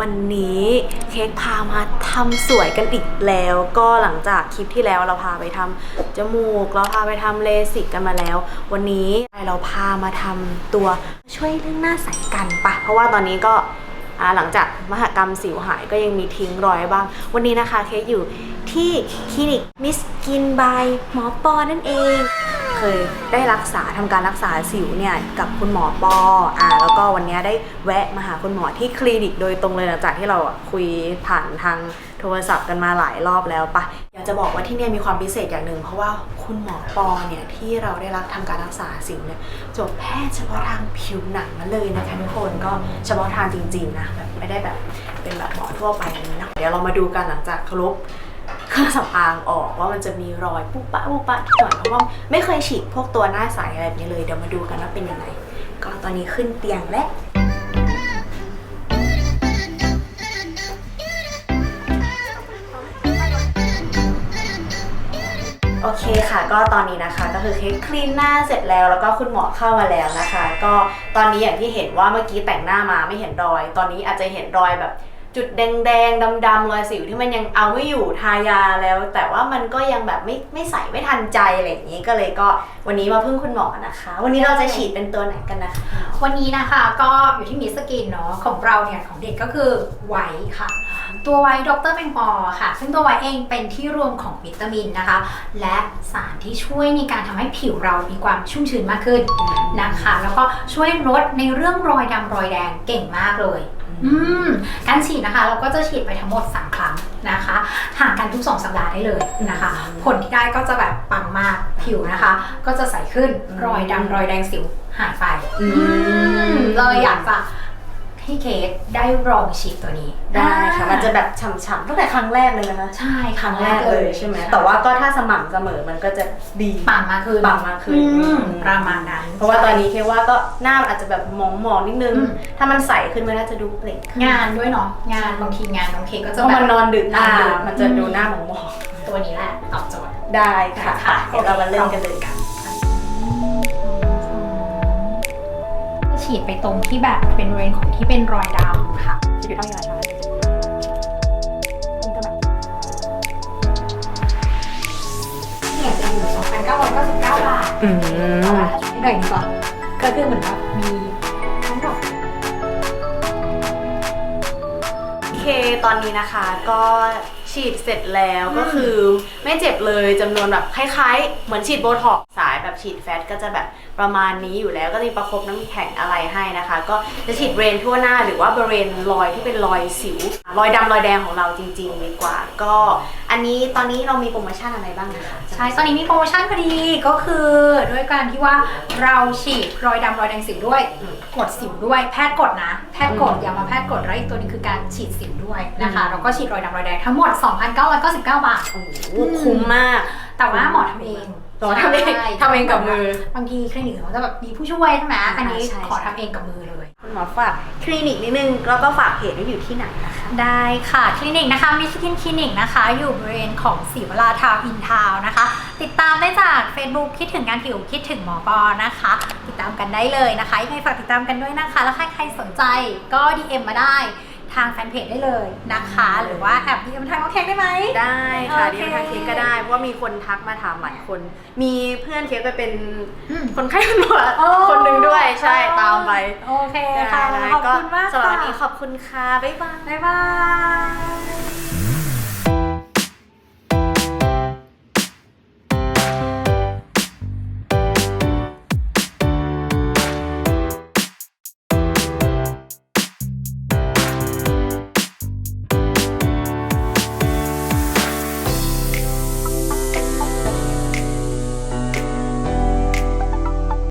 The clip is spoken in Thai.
วันนี้เค้กพามาทำสวยกันอีกแล้ว ก็หลังจากคลิปที่แล้วเราพาไปทำจมูก เราพาไปทำเลสิกกันมาแล้ว วันนี้เราพามาทำตัวช่วยเรื่องหน้าใสกันปะเพราะว่าตอนนี้ก็อ่าหลังจากมหกรรมสิวหายก็ยังมีทิ้งรอยบ้าง วันนี้นะคะเค้กอยู่ที่คลินิกมิสกินบายหมอปอนั่นเอง ยได้รักษาทำการรักษาสิวเนี่ยกับคุณหมอปออ่าแล้วก็วันนี้ได้แวะมาหาคุณหมอที่คลินิกโดยตรงเลยหลังจากที่เราคุยผ่านทางโทรศัพท์กันมาหลายรอบแล้วปะอยากจะบอกว่าที่เนี่ยมีความพิเศษอย่างหนึ่งเพราะว่าคุณหมอปอเนี่ยที่เราได้รับทำการรักษาสิวเนี่ยจบแพทย์เฉพาะทางผิวหนังมาเลยนะคะทุกคนก็เฉพาะทางจริงๆนะแบบไม่ได้แบบเป็นแบบหมอทั่วไปนะเดี๋ยวเรามาดูกันหลังจากครบ เครื่องสำอางออกว่ามันจะมีรอยปุ๊บปะปุ๊บปะหน่อยเพราะว่าไม่เคยฉีดพวกตัวหน้าใสอะไรแบบนี้เลยเดี๋ยวมาดูกันว่าเป็นยังไงก็ตอนนี้ขึ้นเตียงและโอเคค่ะ ก็ตอนนี้นะคะก็คือเค้กคลีนหน้าเสร็จแล้วแล้วก็คุณหมอเข้ามาแล้วนะคะ ก็ตอนนี้อย่างที่เห็นว่าเมื่อกี้แต่งหน้ามาไม่เห็นรอย ตอนนี้อาจจะเห็นรอยแบบ จุดแดงๆดำๆรอยสิวที่มันยังเอาไม่อยู่ทายาแล้ว แต่ว่ามันก็ยังแบบไม่ไม่ใส่ไม่ทันใจอะไรอย่างนี้ก็เลยก็วันนี้มาพึ่งคุณหมอนะคะ วันนี้เราจะฉีดเป็นตัวไหนกันนะคะ วันนี้นะคะก็อยู่ที่มิสกินเนาะของเราเนี่ยของเด็กก็คือไวค่ะ ตัวไวท์ดรแมงปอค่ะ ซึ่งตัวไวเองเป็นที่รวมของวิตามินนะคะ และสารที่ช่วยในการทำให้ผิวเรามีความชุ่มชื้นมากขึ้นนะคะ แล้วก็ช่วยลดในเรื่องรอยดำรอยแดงเก่งมากเลย อืมการฉีดนะคะ เราก็จะฉีดไปทั้งหมด 3 ครั้งนะคะ ห่างกันทุก 2 สัปดาห์ได้เลยนะคะ ผลที่ได้ก็จะแบบปังมากผิวนะคะ ก็จะใสขึ้นอืมรอยดำรอยแดงสิวหายไป อืมเลยอยากจะ ให้เคสได้ลองฉีดตัวนี้ ได้ค่ะมันจะแบบฉ่ำๆตั้งแต่ครั้งแรกเลยนะคะใช่ครั้งแรกเลยใช่ไหมแต่ว่าก็ถ้าสม่ำเสมอมันก็จะดีปังมากขึ้นปังมากขึ้นอืมประมาณนั้น เพราะว่าตอนนี้เคว่าก็หน้ามันอาจจะแบบมองๆนิดนึงอืมถ้ามันใสขึ้นมันน่าจะดูเปล่งงานด้วยเนาะงานบางทีงานน้องเคก็เพจะราะแบบมันนอนดึกนอนดึกอ่ามันจะดูหน้ามองตัวนี้แหละตอบโจทย์ๆได้ค่ะค่ะเดี๋ยวเรามาเริ่มกันเลยกัน ฉีดไปตรงที่แบบเป็นบริเวณของที่เป็นรอยดำค่ะชีวิตเอาอย่างไรคะมันก็แบบเนี่ยจะอยู่2,999บาทอืมเอาละช่วยหน่อยดีกว่าก็คือเหมือนแบบมีทั้งดอกโอเคตอนนี้นะคะก็ฉีดเสร็จแล้วก็คือไม่เจ็บเลยจำนวนแบบคล้ายๆ เหมือนฉีดโบท็อกซ์สาย แบบฉีดแฟตก็จะแบบประมาณนี้อยู่แล้วก็จะมีประคบน้ำแข็งอะไรให้นะคะ ก็จะฉีดเบรนทั่วหน้าหรือว่าบริเวณรอยที่เป็นรอยสิว รอยดำรอยแดงของเราจริงๆดีกว่า ก็อันนี้ตอนนี้เรามีโปรโมชั่นอะไรบ้างนะคะ ใช่ ตอนนี้มีโปรโมชั่นพอดีก็คือด้วยการที่ว่าเราฉีดรอยดำรอยแดงสิวด้วยอืมกดสิวด้วยแพทย์กดนะ แพทย์กดอืมอย่ามาแพทย์กดแล้วอีกตัวหนึงคือการฉีดสิวด้วยนะคะอืมแล้วก็ฉีดรอยดำรอยแดงทั้งหมด 2,999 บาทโอ้โหคุ้มมาก แต่ว่าหมอทำเอง หมอทำเองใช่ ทำเองกับมือ บางทีคลินิกเขาจะแบบมีผู้ช่วยใช่ไหมอันนี้ใช่ขอใช่ทำเองกับมือเลย คุณหมอฝากคลินิกนิดนึงแล้วก็ฝากเพจว่าอยู่ที่ไหนนะคะ ได้ค่ะ คลินิกนะคะมิสกินคลินิกนะคะ อยู่บริเวณของศรีวราทาวน์อินทาวน์นะคะ ติดตามได้จาก Facebook คิดถึงงานผิวคิดถึงหมอปอนะคะ ติดตามกันได้เลยนะคะยังไงฝากติดตามกันด้วยนะคะ แล้วใครใครสนใจก็ DM มาได้ ทางแฟนเพจได้เลยนะคะ หรือว่าแอบ DM ทางน้องเค้กได้ไหม ได้ค่ะโอเคเดียวทางเค้กก็ได้ เพราะว่ามีคนทักมาถามหลายคน มีเพื่อนเค้กไปเป็นอืม คนไข้หนวดโอ้คนหนึ่งด้วยใช่ตามไปโอเคค่ะ ได้ขอบคุณมากสำหรับค่ะวันนี้ขอบคุณค่ะ บ๊ายบาย บ๊ายบาย